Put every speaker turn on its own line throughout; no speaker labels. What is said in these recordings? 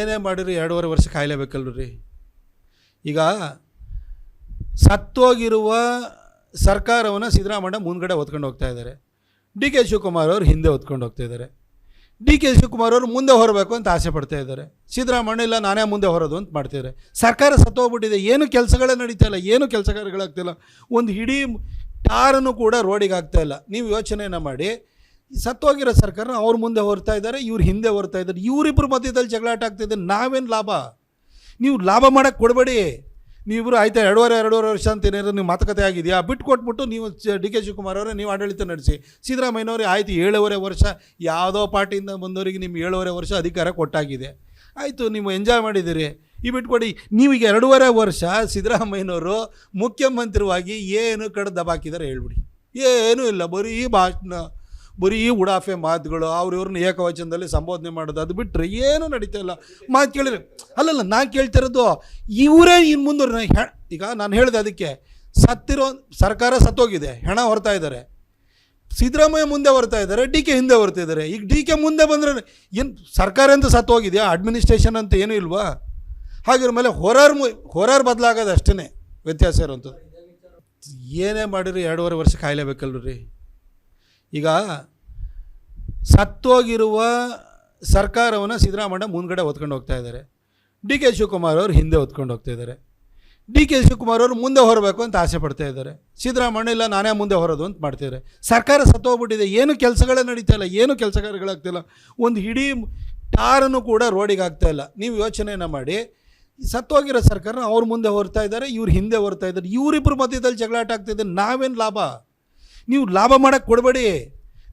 ಏನೇ ಮಾಡಿರಿ ಎರಡೂವರೆ ವರ್ಷ ಕಾಯಲೇಬೇಕಲ್ವ ರೀ ಈಗ ಸತ್ತೋಗಿರುವ ಸರ್ಕಾರವನ್ನು ಸಿದ್ದರಾಮಯ್ಯ ಮುಂದ್ಗಡೆ ಹೊತ್ಕೊಂಡು ಹೋಗ್ತಾ ಇದ್ದಾರೆ. ಡಿ ಕೆ ಶಿವಕುಮಾರ್ ಅವರು ಹಿಂದೆ ಹೊತ್ಕೊಂಡು ಹೋಗ್ತಾ ಇದ್ದಾರೆ. ಡಿ ಕೆ ಶಿವಕುಮಾರ್ ಅವರು ಮುಂದೆ ಹೊರಬೇಕು ಅಂತ ಆಸೆ ಪಡ್ತಾ ಇದ್ದಾರೆ. ಸಿದ್ದರಾಮಯ್ಯ ಇಲ್ಲ, ನಾನೇ ಮುಂದೆ ಹೊರೋದು ಅಂತ ಮಾಡ್ತಿದ್ದಾರೆ. ಸರ್ಕಾರ ಸತ್ತೋಗ್ಬಿಟ್ಟಿದೆ, ಏನು ಕೆಲಸಗಳೇ ನಡೀತಾ ಇಲ್ಲ, ಏನು ಕೆಲಸಗಾರಗಳಾಗ್ತಿಲ್ಲ ಒಂದು ಇಡೀ ಟಾರನ್ನು ಕೂಡ ರೋಡಿಗೆ ಆಗ್ತಾ ಇಲ್ಲ. ನೀವು ಯೋಚನೆಯನ್ನು ಮಾಡಿ ಸತ್ತೋಗಿರೋ ಸರ್ಕಾರ ಅವ್ರ ಮುಂದೆ ಹೊರ್ತಾ ಇದ್ದಾರೆ, ಇವ್ರ ಹಿಂದೆ ಹೊರ್ತಾ ಇದ್ದಾರೆ. ಇವರಿಬ್ಬರು ಮಧ್ಯದಲ್ಲಿ ಜಗಳಾಟ ಆಗ್ತಿದೆ. ನಾವೇನು ಲಾಭ? ನೀವು ಲಾಭ ಮಾಡೋಕ್ಕೆ ಕೊಡಬೇಡಿ. ನೀವಿಬ್ಬರು ಆಯ್ತಾ ಎರಡೂವರೆ ಎರಡೂವರೆ ವರ್ಷ ಅಂತ ಏನಾದ್ರು ನೀವು ಮಾತುಕತೆ ಆಗಿದೆಯಾ? ಬಿಟ್ಟು ಕೊಟ್ಬಿಟ್ಟು ನೀವು ಡಿ ಕೆ ಶಿವಕುಮಾರ್ ಅವರೇ ನೀವು ಆಡಳಿತ ನಡೆಸಿ. ಸಿದ್ದರಾಮಯ್ಯನವರೇ ಆಯ್ತು, ಏಳುವರೆ ವರ್ಷ ಯಾವುದೋ ಪಾರ್ಟಿಯಿಂದ ಬಂದವರಿಗೆ ನಿಮ್ಮ ಏಳುವರೆ ವರ್ಷ ಅಧಿಕಾರ ಕೊಟ್ಟಾಗಿದೆ. ಆಯಿತು, ನೀವು ಎಂಜಾಯ್ ಮಾಡಿದ್ದೀರಿ. ಈ ಬಿಟ್ಕೊಡಿ, ನೀವೀಗ ಎರಡೂವರೆ ವರ್ಷ ಸಿದ್ದರಾಮಯ್ಯನವರು ಮುಖ್ಯಮಂತ್ರಿವಾಗಿ ಏನು ಕಡೆ ದಬಾಕಿದಾರೆ ಹೇಳ್ಬಿಡಿ. ಏನೂ ಇಲ್ಲ, ಬರೀ ಭಾಷಣ. ಬರೀ ಉಡಾಫೆ ಮಾತುಗಳು, ಅವ್ರು ಇವ್ರನ್ನ ಏಕವಚನದಲ್ಲಿ ಸಂಬೋಧನೆ ಮಾಡೋದು, ಅದು ಬಿಟ್ಟರೆ ಏನೂ ನಡೀತಾ ಇಲ್ಲ. ಮಾತು ಕೇಳಿದ್ರೆ, ಅಲ್ಲಲ್ಲ, ನಾನು ಕೇಳ್ತಿರೋದು ಇವರೇ ಇನ್ನು ಮುಂದೆ ಈಗ ನಾನು ಹೇಳಿದೆ ಅದಕ್ಕೆ, ಸತ್ತಿರೋ, ಸರ್ಕಾರ ಸತ್ತೋಗಿದೆ, ಹೆಣ ಹೊರ್ತಾ ಇದ್ದಾರೆ ಸಿದ್ದರಾಮಯ್ಯ ಮುಂದೆ ಬರ್ತಾ ಇದ್ದಾರೆ ಡಿ ಕೆ ಹಿಂದೆ ಬರ್ತಾ ಇದ್ದಾರೆ ಈಗ ಡಿ ಕೆ ಮುಂದೆ ಬಂದರೆ ಏನು ಸರ್ಕಾರ ಅಂತ ಸತ್ತೋಗಿದೆಯಾ? ಅಡ್ಮಿನಿಸ್ಟ್ರೇಷನ್ ಅಂತ ಏನೂ ಇಲ್ವಾ? ಹಾಗಿರ ಮೇಲೆ ಹೊರಾರ್ ಹೊರರ್ ಬದಲಾಗೋದು ಅಷ್ಟೇ ವ್ಯತ್ಯಾಸ ಇರೋವಂಥದ್ದು ಏನೇ ಮಾಡಿರಿ ಎರಡೂವರೆ ವರ್ಷ ಕಾಯಲೇಬೇಕಲ್ವ ರೀ ಈಗ ಸತ್ತೋಗಿರುವ ಸರ್ಕಾರವನ್ನು ಸಿದ್ದರಾಮಯ್ಯ ಮುಂದ್ಗಡೆ ಹೊತ್ಕೊಂಡು ಹೋಗ್ತಾ ಇದ್ದಾರೆ. ಡಿ ಕೆ ಶಿವಕುಮಾರ್ ಅವರು ಹಿಂದೆ ಹೊತ್ಕೊಂಡು ಹೋಗ್ತಾ ಇದ್ದಾರೆ. ಡಿ ಕೆ ಶಿವಕುಮಾರ್ ಅವರು ಮುಂದೆ ಹೊರಬೇಕು ಅಂತ ಆಸೆ ಪಡ್ತಾ ಇದ್ದಾರೆ. ಸಿದ್ದರಾಮಯ್ಯ ಇಲ್ಲ, ನಾನೇ ಮುಂದೆ ಹೊರೋದು ಅಂತ ಮಾಡ್ತಿದ್ದಾರೆ ಸರ್ಕಾರ ಸತ್ತೋಗ್ಬಿಟ್ಟಿದೆ, ಏನು ಕೆಲಸಗಳೇ ನಡೀತಾ ಇಲ್ಲ, ಏನು ಕೆಲಸಗಾರಗಳಾಗ್ತಿಲ್ಲ ಒಂದು ಇಡೀ ಟಾರನ್ನು ಕೂಡ ರೋಡಿಗೆ ಆಗ್ತಾ ಇಲ್ಲ. ನೀವು ಯೋಚನೆಯನ್ನು ಮಾಡಿ. ಸತ್ತೋಗಿರೋ ಸರ್ಕಾರ ಅವ್ರ ಮುಂದೆ ಹೊರ್ತಾ ಇದ್ದಾರೆ, ಇವ್ರು ಹಿಂದೆ ಹೊರ್ತಾ ಇದ್ದಾರೆ. ಇವರಿಬ್ಬರು ಮಧ್ಯದಲ್ಲಿ ಜಗಳಾಟ ಆಗ್ತಿದೆ, ನಾವೇನು ಲಾಭ? ನೀವು ಲಾಭ ಮಾಡೋಕ್ಕೆ ಕೊಡಬೇಡಿ.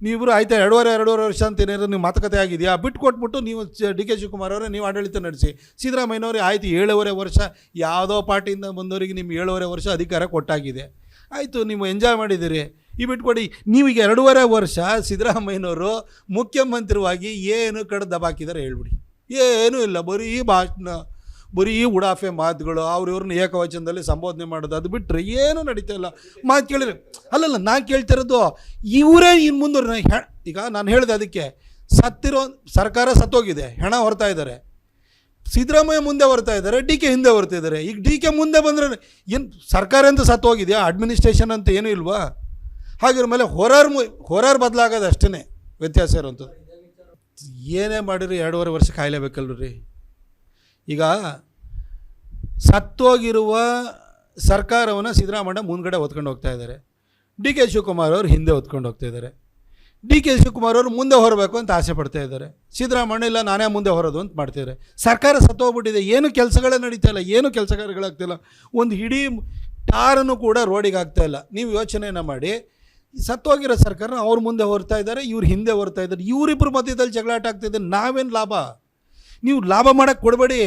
ನೀವಿಬ್ರು ಆಯ್ತಾ ಎರಡೂವರೆ ಎರಡೂವರೆ ವರ್ಷ ಅಂತ ಏನಾದ್ರು ನೀವು ಮಾತುಕತೆ ಆಗಿದೆಯಾ? ಬಿಟ್ಟು ಕೊಟ್ಬಿಟ್ಟು ನೀವು ಡಿ ಕೆ ಶಿವಕುಮಾರ್ ಅವರೇ ನೀವು ಆಡಳಿತ ನಡೆಸಿ. ಸಿದ್ದರಾಮಯ್ಯನವರೇ ಆಯಿತು ಏಳುವರೆ ವರ್ಷ. ಯಾವುದೋ ಪಾರ್ಟಿಯಿಂದ ಬಂದವರಿಗೆ ನಿಮ್ಮ ಏಳುವರೆ ವರ್ಷ ಅಧಿಕಾರ ಕೊಟ್ಟಾಗಿದೆ. ಆಯಿತು, ನೀವು ಎಂಜಾಯ್ ಮಾಡಿದ್ದೀರಿ. ಈ ಬಿಟ್ಕೊಡಿ ನೀವೀಗ ಎರಡೂವರೆ ವರ್ಷ ಸಿದ್ದರಾಮಯ್ಯನವರು ಮುಖ್ಯಮಂತ್ರಿವಾಗಿ ಏನು ಕಡೆ ದಬಾಕಿದ್ದಾರೆ ಹೇಳ್ಬಿಡಿ. ಏನೂ ಇಲ್ಲ. ಬರೀ ಭಾಷಣ. ಬರೀ ಉಡಾಫೆ ಮಾತುಗಳು, ಅವ್ರು ಇವ್ರನ್ನ ಏಕವಚನದಲ್ಲಿ ಸಂಬೋಧನೆ ಮಾಡೋದು, ಅದು ಬಿಟ್ಟರೆ ಏನೂ ನಡೀತಾ ಇಲ್ಲ. ಮಾತು ಕೇಳಿದ್ರೆ, ಅಲ್ಲಲ್ಲ, ನಾನು ಕೇಳ್ತಿರೋದು, ಇವರೇ ಇನ್ನು ಮುಂದೆ ಈಗ ನಾನು ಹೇಳಿದೆ ಅದಕ್ಕೆ, ಸತ್ತಿರೋ, ಸರ್ಕಾರ ಸತ್ತೋಗಿದೆ, ಹೆಣ ಹೊರ್ತಾ ಇದ್ದಾರೆ. ಸಿದ್ದರಾಮಯ್ಯ ಮುಂದೆ ಬರ್ತಾ ಇದ್ದಾರೆ, ಡಿ ಕೆ ಹಿಂದೆ ಬರ್ತಾ ಇದ್ದಾರೆ. ಈಗ ಡಿ ಕೆ ಮುಂದೆ ಬಂದರೆ ಏನು, ಸರ್ಕಾರ ಅಂತ ಸತ್ತೋಗಿದೆಯಾ? ಅಡ್ಮಿನಿಸ್ಟ್ರೇಷನ್ ಅಂತ ಏನೂ ಇಲ್ವಾ? ಹಾಗಿರ ಮೇಲೆ ಹೊರಾರ್ ಹೊರಾರ್ ಬದಲಾಗೋದು ಅಷ್ಟೇ ವ್ಯತ್ಯಾಸ ಇರೋವಂಥದ್ದು ಏನೇ ಮಾಡಿರಿ, ಎರಡೂವರೆ ವರ್ಷ ಕಾಯಲೇಬೇಕಲ್ರಿ. ಈಗ ಸತ್ತೋಗಿರುವ ಸರ್ಕಾರವನ್ನು ಸಿದ್ದರಾಮಯ್ಯ ಮುಂದ್ಗಡೆ ಹೊತ್ಕೊಂಡು ಹೋಗ್ತಾ ಇದ್ದಾರೆ. ಡಿ ಕೆ ಶಿವಕುಮಾರ್ ಅವರು ಹಿಂದೆ ಹೊತ್ಕೊಂಡು ಹೋಗ್ತಾ ಇದ್ದಾರೆ. ಡಿ ಕೆ ಶಿವಕುಮಾರ್ ಅವರು ಮುಂದೆ ಹೊರಬೇಕು ಅಂತ ಆಸೆ ಪಡ್ತಾ ಇದ್ದಾರೆ. ಸಿದ್ದರಾಮಯ್ಯ ಇಲ್ಲ, ನಾನೇ ಮುಂದೆ ಹೊರೋದು ಅಂತ ಮಾಡ್ತಿದ್ದಾರೆ ಸರ್ಕಾರ ಸತ್ತೋಗ್ಬಿಟ್ಟಿದೆ, ಏನು ಕೆಲಸಗಳೇ ನಡೀತಾ ಇಲ್ಲ, ಏನು ಕೆಲಸಗಾರಗಳಾಗ್ತಿಲ್ಲ ಒಂದು ಇಡೀ ಟಾರನ್ನು ಕೂಡ ರೋಡಿಗೆ ಆಗ್ತಾ ಇಲ್ಲ. ನೀವು ಯೋಚನೆಯನ್ನು ಮಾಡಿ. ಸತ್ತೋಗಿರೋ ಸರ್ಕಾರ ಅವ್ರ ಮುಂದೆ ಹೊರ್ತಾ ಇದ್ದಾರೆ, ಇವ್ರು ಹಿಂದೆ ಹೊರ್ತಾ ಇದ್ದಾರೆ. ಇವರಿಬ್ಬರು ಮಧ್ಯದಲ್ಲಿ ಜಗಳಾಟ ಆಗ್ತಿದೆ, ನಾವೇನು ಲಾಭ? ನೀವು ಲಾಭ ಮಾಡೋಕ್ಕೆ ಕೊಡಬೇಡಿ.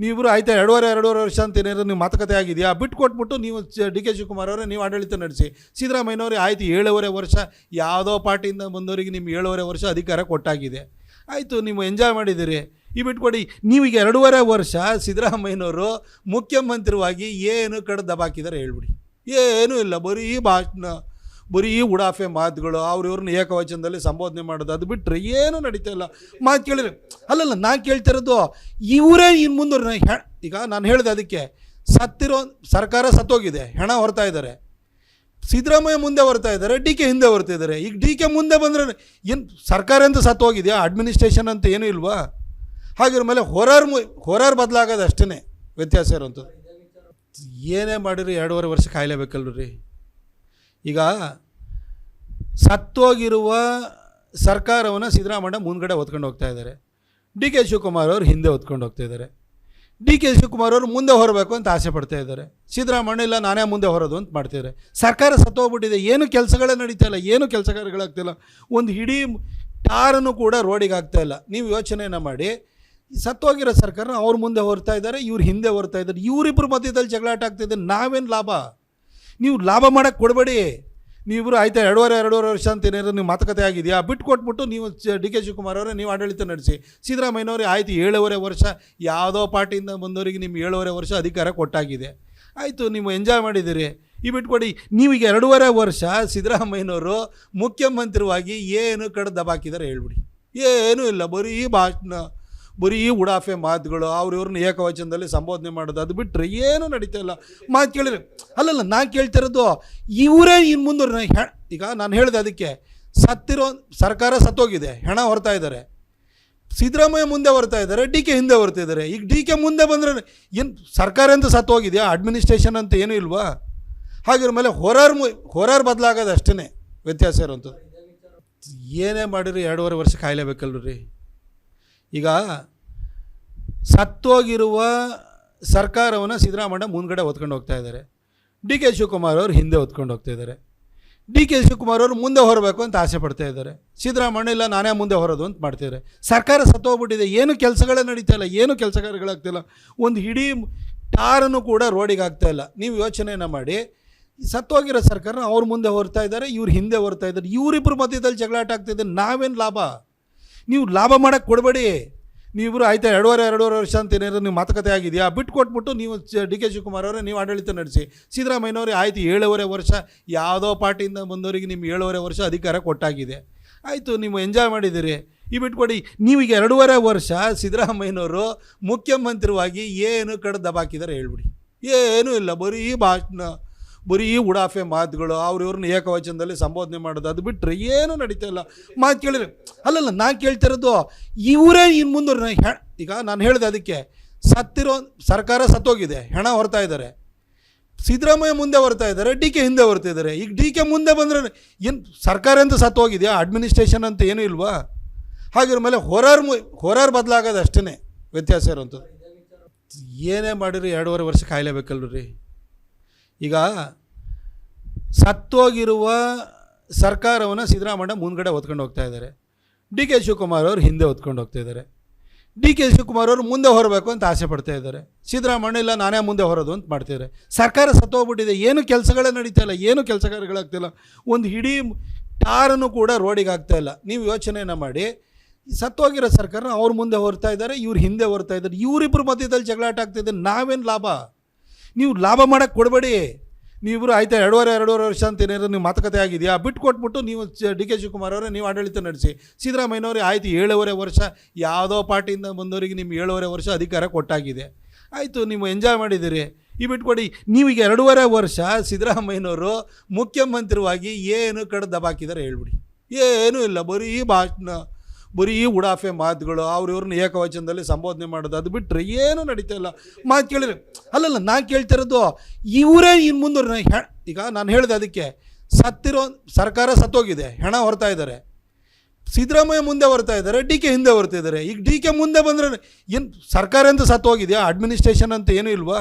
ನೀವಿಬ್ರು ಆಯ್ತಾ ಎರಡೂವರೆ ಎರಡೂವರೆ ವರ್ಷ ಅಂತ ಏನಾದ್ರು ನೀವು ಮಾತುಕತೆ ಆಗಿದೆಯಾ? ಬಿಟ್ಟು ಕೊಟ್ಬಿಟ್ಟು ನೀವು ಡಿ ಕೆ ಶಿವಕುಮಾರ್ ಅವರೇ ನೀವು ಆಡಳಿತ ನಡೆಸಿ. ಸಿದ್ದರಾಮಯ್ಯನವರೇ ಆಯಿತು ಏಳುವರೆ ವರ್ಷ. ಯಾವುದೋ ಪಾರ್ಟಿಯಿಂದ ಬಂದವರಿಗೆ ನಿಮ್ಮ ಏಳುವರೆ ವರ್ಷ ಅಧಿಕಾರ ಕೊಟ್ಟಾಗಿದೆ. ಆಯಿತು, ನೀವು ಎಂಜಾಯ್ ಮಾಡಿದ್ದೀರಿ. ಈ ಬಿಟ್ಕೊಡಿ, ನೀವೀಗ ಎರಡೂವರೆ ವರ್ಷ ಸಿದ್ದರಾಮಯ್ಯನವರು ಮುಖ್ಯಮಂತ್ರಿವಾಗಿ ಏನು ಕಡೆ ದಬಾಕಿದ್ದಾರೆ ಹೇಳ್ಬಿಡಿ. ಏನೂ ಇಲ್ಲ, ಬರೀ ಭಾಷಣ. ಬರೀ ಉಡಾಫೆ ಮಾತುಗಳು, ಅವ್ರು ಇವ್ರನ್ನ ಏಕವಚನದಲ್ಲಿ ಸಂಬೋಧನೆ ಮಾಡೋದು, ಅದು ಬಿಟ್ಟರೆ ಏನೂ ನಡೀತಾ ಇಲ್ಲ. ಮಾತು ಕೇಳಿದ್ರೆ, ಅಲ್ಲಲ್ಲ, ನಾನು ಕೇಳ್ತಿರೋದು, ಇವರೇ ಇನ್ನು ಮುಂದೆ ಈಗ ನಾನು ಹೇಳಿದೆ ಅದಕ್ಕೆ, ಸತ್ತಿರೋ, ಸರ್ಕಾರ ಸತ್ತೋಗಿದೆ, ಹೆಣ ಹೊರ್ತಾ ಇದ್ದಾರೆ. ಸಿದ್ದರಾಮಯ್ಯ ಮುಂದೆ ಬರ್ತಾ ಇದ್ದಾರೆ, ಡಿ ಕೆ ಹಿಂದೆ ಬರ್ತಾ ಇದ್ದಾರೆ. ಈಗ ಡಿ ಕೆ ಮುಂದೆ ಬಂದರೆ ಏನು, ಸರ್ಕಾರ ಅಂತ ಸತ್ತೋಗಿದೆಯಾ? ಅಡ್ಮಿನಿಸ್ಟ್ರೇಷನ್ ಅಂತ ಏನೂ ಇಲ್ವಾ? ಹಾಗಿರ ಮೇಲೆ ಹೊರಾರ್ ಹೊರರ್ ಬದಲಾಗೋದು ಅಷ್ಟೇ ವ್ಯತ್ಯಾಸ ಇರೋವಂಥದ್ದು ಏನೇ ಮಾಡಿರಿ, ಎರಡೂವರೆ ವರ್ಷ ಕಾಯಲೇಬೇಕಲ್ರಿ. ಈಗ ಸತ್ತೋಗಿರುವ ಸರ್ಕಾರವನ್ನು ಸಿದ್ದರಾಮಯ್ಯ ಮುಂದ್ಗಡೆ ಹೊತ್ಕೊಂಡು ಹೋಗ್ತಾ ಇದ್ದಾರೆ. ಡಿ ಕೆ ಶಿವಕುಮಾರ್ ಅವರು ಹಿಂದೆ ಹೊತ್ಕೊಂಡು ಹೋಗ್ತಾ ಇದ್ದಾರೆ. ಡಿ ಕೆ ಶಿವಕುಮಾರ್ ಅವರು ಮುಂದೆ ಹೊರಬೇಕು ಅಂತ ಆಸೆ ಪಡ್ತಾ ಇದ್ದಾರೆ. ಸಿದ್ದರಾಮಯ್ಯ ಇಲ್ಲ, ನಾನೇ ಮುಂದೆ ಹೊರೋದು ಅಂತ ಮಾಡ್ತಿದ್ದಾರೆ ಸರ್ಕಾರ ಸತ್ತೋಗ್ಬಿಟ್ಟಿದೆ, ಏನು ಕೆಲಸಗಳೇ ನಡೀತಾ ಇಲ್ಲ, ಏನು ಕೆಲಸಗಾರಗಳಾಗ್ತಿಲ್ಲ ಒಂದು ಇಡೀ ಟಾರನ್ನು ಕೂಡ ರೋಡಿಗೆ ಆಗ್ತಾ ಇಲ್ಲ. ನೀವು ಯೋಚನೆಯನ್ನು ಮಾಡಿ. ಸತ್ತೋಗಿರೋ ಸರ್ಕಾರ ಅವ್ರ ಮುಂದೆ ಹೊರ್ತಾ ಇದ್ದಾರೆ, ಇವ್ರು ಹಿಂದೆ ಹೊರ್ತಾ ಇದ್ದಾರೆ. ಇವರಿಬ್ಬರು ಮಧ್ಯದಲ್ಲಿ ಜಗಳಾಟ ಆಗ್ತಿದೆ ನಾವೇನು ಲಾಭ? ನೀವು ಲಾಭ ಮಾಡೋಕ್ಕೆ ಕೊಡಬೇಡಿ. ನೀವಿಬ್ರು ಆಯ್ತಾ ಎರಡೂವರೆ ಎರಡೂವರೆ ವರ್ಷ ಅಂತ ಏನಾದ್ರು ನೀವು ಮಾತುಕತೆ ಆಗಿದೆಯಾ? ಬಿಟ್ಟು ಕೊಟ್ಬಿಟ್ಟು ನೀವು ಡಿ ಕೆ ಶಿವಕುಮಾರ್ ಅವರೇ ನೀವು ಆಡಳಿತ ನಡೆಸಿ. ಸಿದ್ದರಾಮಯ್ಯನವರೇ ಆಯ್ತು ಏಳುವರೆ ವರ್ಷ. ಯಾವುದೋ ಪಾರ್ಟಿಯಿಂದ ಬಂದವರಿಗೆ ನಿಮ್ಮ ಏಳುವರೆ ವರ್ಷ ಅಧಿಕಾರ ಕೊಟ್ಟಾಗಿದೆ. ಆಯಿತು, ನೀವು ಎಂಜಾಯ್ ಮಾಡಿದ್ದೀರಿ. ಈ ಬಿಟ್ಕೊಡಿ ನೀವೀಗ ಎರಡೂವರೆ ವರ್ಷ ಸಿದ್ದರಾಮಯ್ಯನವರು ಮುಖ್ಯಮಂತ್ರಿವಾಗಿ ಏನು ಕಡೆ ದಬಾಕಿದ್ದಾರೆ ಹೇಳ್ಬಿಡಿ. ಏನೂ ಇಲ್ಲ, ಬರೀ ಭಾಷಣ. ಬರೀ ಉಡಾಫೆ ಮಾತುಗಳು, ಅವ್ರು ಇವ್ರನ್ನ ಏಕವಚನದಲ್ಲಿ ಸಂಬೋಧನೆ ಮಾಡೋದು, ಅದು ಬಿಟ್ಟರೆ ಏನೂ ನಡೀತಾ ಇಲ್ಲ. ಮಾತು ಕೇಳಿದ್ರೆ, ಅಲ್ಲಲ್ಲ, ನಾನು ಕೇಳ್ತಿರೋದು, ಇವರೇ ಇನ್ನು ಮುಂದೆ ಈಗ ನಾನು ಹೇಳಿದೆ ಅದಕ್ಕೆ, ಸತ್ತಿರೋ, ಸರ್ಕಾರ ಸತ್ತೋಗಿದೆ, ಹೆಣ ಹೊರ್ತಾ ಇದ್ದಾರೆ ಸಿದ್ದರಾಮಯ್ಯ ಮುಂದೆ ಬರ್ತಾ ಇದ್ದಾರೆ ಡಿ ಕೆ ಹಿಂದೆ ಬರ್ತಾ ಇದ್ದಾರೆ ಈಗ ಡಿ ಕೆ ಮುಂದೆ ಬಂದರೆ ಏನು, ಸರ್ಕಾರ ಅಂತ ಸತ್ತೋಗಿದೆಯಾ? ಅಡ್ಮಿನಿಸ್ಟ್ರೇಷನ್ ಅಂತ ಏನೂ ಇಲ್ವಾ? ಹಾಗಿರ ಮೇಲೆ ಹೊರಾರ್ ಹೊರಾರ್ ಬದಲಾಗೋದು ಅಷ್ಟೇ ವ್ಯತ್ಯಾಸ ಇರೋವಂಥದ್ದು ಏನೇ ಮಾಡಿರಿ, ಎರಡೂವರೆ ವರ್ಷ ಕಾಯಲೇಬೇಕಲ್ರಿ. ಈಗ ಸತ್ತೋಗಿರುವ ಸರ್ಕಾರವನ್ನು ಸಿದ್ದರಾಮಯ್ಯ ಮುಂದ್ಗಡೆ ಹೊತ್ಕೊಂಡು ಹೋಗ್ತಾ ಇದ್ದಾರೆ. ಡಿ ಕೆ ಶಿವಕುಮಾರ್ ಅವರು ಹಿಂದೆ ಹೊತ್ಕೊಂಡು ಹೋಗ್ತಾ ಇದ್ದಾರೆ. ಡಿ ಕೆ ಶಿವಕುಮಾರ್ ಅವರು ಮುಂದೆ ಹೊರಬೇಕು ಅಂತ ಆಸೆ ಪಡ್ತಾ ಇದ್ದಾರೆ. ಸಿದ್ದರಾಮಯ್ಯ ಇಲ್ಲ, ನಾನೇ ಮುಂದೆ ಹೊರೋದು ಅಂತ ಮಾಡ್ತಿದ್ದಾರೆ ಸರ್ಕಾರ ಸತ್ತೋಗ್ಬಿಟ್ಟಿದೆ, ಏನು ಕೆಲಸಗಳೇ ನಡೀತಾ ಇಲ್ಲ, ಏನು ಕೆಲಸಗಾರಗಳಾಗ್ತಿಲ್ಲ. ಒಂದು ಇಡೀ ಟಾರನ್ನು ಕೂಡ ರೋಡಿಗೆ ಆಗ್ತಾ ಇಲ್ಲ. ನೀವು ಯೋಚನೆಯನ್ನು ಮಾಡಿ. ಸತ್ತೋಗಿರೋ ಸರ್ಕಾರ ಅವ್ರ ಮುಂದೆ ಹೊರ್ತಾ ಇದ್ದಾರೆ, ಇವ್ರು ಹಿಂದೆ ಹೊರ್ತಾ ಇದ್ದಾರೆ. ಇವರಿಬ್ಬರು ಮಧ್ಯದಲ್ಲಿ ಜಗಳಾಟ ಆಗ್ತಿದೆ, ನಾವೇನು ಲಾಭ? ನೀವು ಲಾಭ ಮಾಡೋಕ್ಕೆ ಕೊಡಬೇಡಿ. ನೀವಿಬ್ಬರು ಆಯ್ತಾ ಎರಡೂವರೆ ಎರಡೂವರೆ ವರ್ಷ ಅಂತ ಏನಾದ್ರು ನೀವು ಮಾತುಕತೆ ಆಗಿದೆಯಾ? ಬಿಟ್ಟು ಕೊಟ್ಬಿಟ್ಟು ನೀವು ಡಿ ಕೆ ಶಿವಕುಮಾರ್ ಅವರೇ ನೀವು ಆಡಳಿತ ನಡೆಸಿ. ಸಿದ್ದರಾಮಯ್ಯನವರೇ ಆಯ್ತು ಏಳುವರೆ ವರ್ಷ, ಯಾವುದೋ ಪಾರ್ಟಿಯಿಂದ ಬಂದವರಿಗೆ ನಿಮ್ಗೆ ಏಳುವರೆ ವರ್ಷ ಅಧಿಕಾರ ಕೊಟ್ಟಾಗಿದೆ. ಆಯಿತು, ನೀವು ಎಂಜಾಯ್ ಮಾಡಿದ್ದೀರಿ. ಈ ಬಿಟ್ಕೊಡಿ, ನೀವೀಗ ಎರಡೂವರೆ ವರ್ಷ ಸಿದ್ದರಾಮಯ್ಯನವರು ಮುಖ್ಯಮಂತ್ರಿವಾಗಿ ಏನು ಕಡೆ ದಬಾಕಿದ್ದಾರೆ ಹೇಳ್ಬಿಡಿ. ಏನೂ ಇಲ್ಲ, ಬರೀ ಭಾಷಣ. ಬರೀ ಉಡಾಫೆ ಮಾತುಗಳು, ಅವ್ರು ಇವ್ರನ್ನ ಏಕವಚನದಲ್ಲಿ ಸಂಬೋಧನೆ ಮಾಡೋದು, ಅದು ಬಿಟ್ಟರೆ ಏನೂ ನಡೀತಾ ಇಲ್ಲ. ಮಾತು ಕೇಳಿದ್ರೆ, ಅಲ್ಲಲ್ಲ, ನಾನು ಕೇಳ್ತಿರೋದು ಇವರೇ ಇನ್ನು ಮುಂದೆ ಈಗ ನಾನು ಹೇಳಿದೆ ಅದಕ್ಕೆ, ಸತ್ತಿರೋ, ಸರ್ಕಾರ ಸತ್ತೋಗಿದೆ, ಹೆಣ ಹೊರ್ತಾ ಇದ್ದಾರೆ ಸಿದ್ದರಾಮಯ್ಯ ಮುಂದೆ ಬರ್ತಾ ಇದ್ದಾರೆ ಡಿ ಕೆ ಹಿಂದೆ ಬರ್ತಾ ಇದ್ದಾರೆ ಈಗ ಡಿ ಕೆ ಮುಂದೆ ಬಂದರೆ ಏನು, ಸರ್ಕಾರ ಅಂತ ಸತ್ತೋಗಿದೆಯಾ? ಅಡ್ಮಿನಿಸ್ಟ್ರೇಷನ್ ಅಂತ ಏನೂ ಇಲ್ವಾ? ಹಾಗಿರ ಮೇಲೆ ಹೊರಾರ್ ಹೊರಾರ್ ಬದಲಾಗೋದು ಅಷ್ಟೇ ವ್ಯತ್ಯಾಸ ಇರೋಂಥದ್ದು. ಏನೇ ಮಾಡಿರಿ ಎರಡೂವರೆ ವರ್ಷ ಕಾಯಲೇಬೇಕಲ್ರಿ. ಈಗ ಸತ್ತೋಗಿರುವ ಸರ್ಕಾರವನ್ನು ಸಿದ್ದರಾಮಯ್ಯ ಮುಂದ್ಗಡೆ ಹೊತ್ಕೊಂಡು ಹೋಗ್ತಾ ಇದ್ದಾರೆ. ಡಿ ಕೆ ಶಿವಕುಮಾರ್ ಅವರು ಹಿಂದೆ ಹೊತ್ಕೊಂಡು ಹೋಗ್ತಾ ಇದ್ದಾರೆ. ಡಿ ಕೆ ಶಿವಕುಮಾರ್ ಅವರು ಮುಂದೆ ಹೊರಬೇಕು ಅಂತ ಆಸೆ ಪಡ್ತಾ ಇದ್ದಾರೆ. ಸಿದ್ದರಾಮಯ್ಯ ಇಲ್ಲ, ನಾನೇ ಮುಂದೆ ಹೊರೋದು ಅಂತ ಮಾಡ್ತಿದ್ದಾರೆ. ಸರ್ಕಾರ ಸತ್ತೋಗ್ಬಿಟ್ಟಿದೆ, ಏನು ಕೆಲಸಗಳೇ ನಡೀತಾ ಇಲ್ಲ, ಏನು ಕೆಲಸಗಾರಗಳಾಗ್ತಿಲ್ಲ ಒಂದು ಇಡೀ ಟಾರನ್ನು ಕೂಡ ರೋಡಿಗೆ ಆಗ್ತಾ ಇಲ್ಲ. ನೀವು ಯೋಚನೆಯನ್ನು ಮಾಡಿ, ಸತ್ತೋಗಿರೋ ಸರ್ಕಾರ ಅವ್ರ ಮುಂದೆ ಹೊರ್ತಾ ಇದ್ದಾರೆ, ಇವ್ರು ಹಿಂದೆ ಹೊರ್ತಾ ಇದ್ದಾರೆ ಇವರಿಬ್ಬರು ಮಧ್ಯದಲ್ಲಿ ಜಗಳಾಟ ಆಗ್ತಿದೆ, ನಾವೇನು ಲಾಭ? ನೀವು ಲಾಭ ಮಾಡೋಕ್ಕೆ ಕೊಡಬೇಡಿ. ನೀವಿಬ್ಬರು ಆಯ್ತಾ ಎರಡೂವರೆ ಎರಡೂವರೆ ವರ್ಷ ಅಂತ ಏನಾದ್ರು ನೀವು ಮಾತುಕತೆ ಆಗಿದೆಯಾ? ಬಿಟ್ಟು ಕೊಟ್ಬಿಟ್ಟು ನೀವು ಡಿ ಕೆ ಶಿವಕುಮಾರ್ ಅವರೇ ನೀವು ಆಡಳಿತ ನಡೆಸಿ. ಸಿದ್ದರಾಮಯ್ಯನವರೇ ಆಯಿತು ಏಳುವರೆ ವರ್ಷ, ಯಾವುದೋ ಪಾರ್ಟಿಯಿಂದ ಬಂದವರಿಗೆ ನಿಮ್ಗೆ ಏಳುವರೆ ವರ್ಷ ಅಧಿಕಾರ ಕೊಟ್ಟಾಗಿದೆ. ಆಯಿತು, ನೀವು ಎಂಜಾಯ್ ಮಾಡಿದ್ದೀರಿ. ಈ ಬಿಟ್ಕೊಡಿ ನೀವೀಗ ಎರಡೂವರೆ ವರ್ಷ ಸಿದ್ದರಾಮಯ್ಯನವರು ಮುಖ್ಯಮಂತ್ರಿವಾಗಿ ಏನು ಕಡೆ ದಬಾಕಿದಾರೆ ಹೇಳ್ಬಿಡಿ. ಏನೂ ಇಲ್ಲ, ಬರೀ ಭಾಷಣ ಬರೀ ಉಡಾಫೆ ಮಾತುಗಳು, ಅವ್ರು ಇವ್ರನ್ನ ಏಕವಚನದಲ್ಲಿ ಸಂಬೋಧನೆ ಮಾಡೋದು, ಅದು ಬಿಟ್ಟರೆ ಏನೂ ನಡೀತಾ ಇಲ್ಲ. ಮಾತು ಕೇಳಿದ್ರೆ, ಅಲ್ಲಲ್ಲ, ನಾನು ಕೇಳ್ತಿರೋದು ಇವರೇ ಇನ್ನು ಮುಂದೆ ಈಗ ನಾನು ಹೇಳಿದೆ ಅದಕ್ಕೆ, ಸತ್ತಿರೋ, ಸರ್ಕಾರ ಸತ್ತೋಗಿದೆ, ಹೆಣ ಹೊರ್ತಾ ಇದ್ದಾರೆ ಸಿದ್ದರಾಮಯ್ಯ ಮುಂದೆ ಬರ್ತಾ ಇದ್ದಾರೆ ಡಿ ಕೆ ಹಿಂದೆ ಬರ್ತಾ ಇದ್ದಾರೆ ಈಗ ಡಿ ಕೆ ಮುಂದೆ ಬಂದರೆ ಏನು ಸರ್ಕಾರ ಅಂತ ಸತ್ತೋಗಿದೆಯಾ? ಅಡ್ಮಿನಿಸ್ಟ್ರೇಷನ್ ಅಂತ ಏನೂ ಇಲ್ವಾ?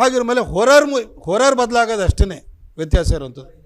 ಹಾಗಿರೋ ಮೇಲೆ ಹೊರಾರ್ ಹೊರಾರ್ ಬದಲಾಗೋದು ಅಷ್ಟೇ ವ್ಯತ್ಯಾಸ ಇರೋವಂಥದ್ದು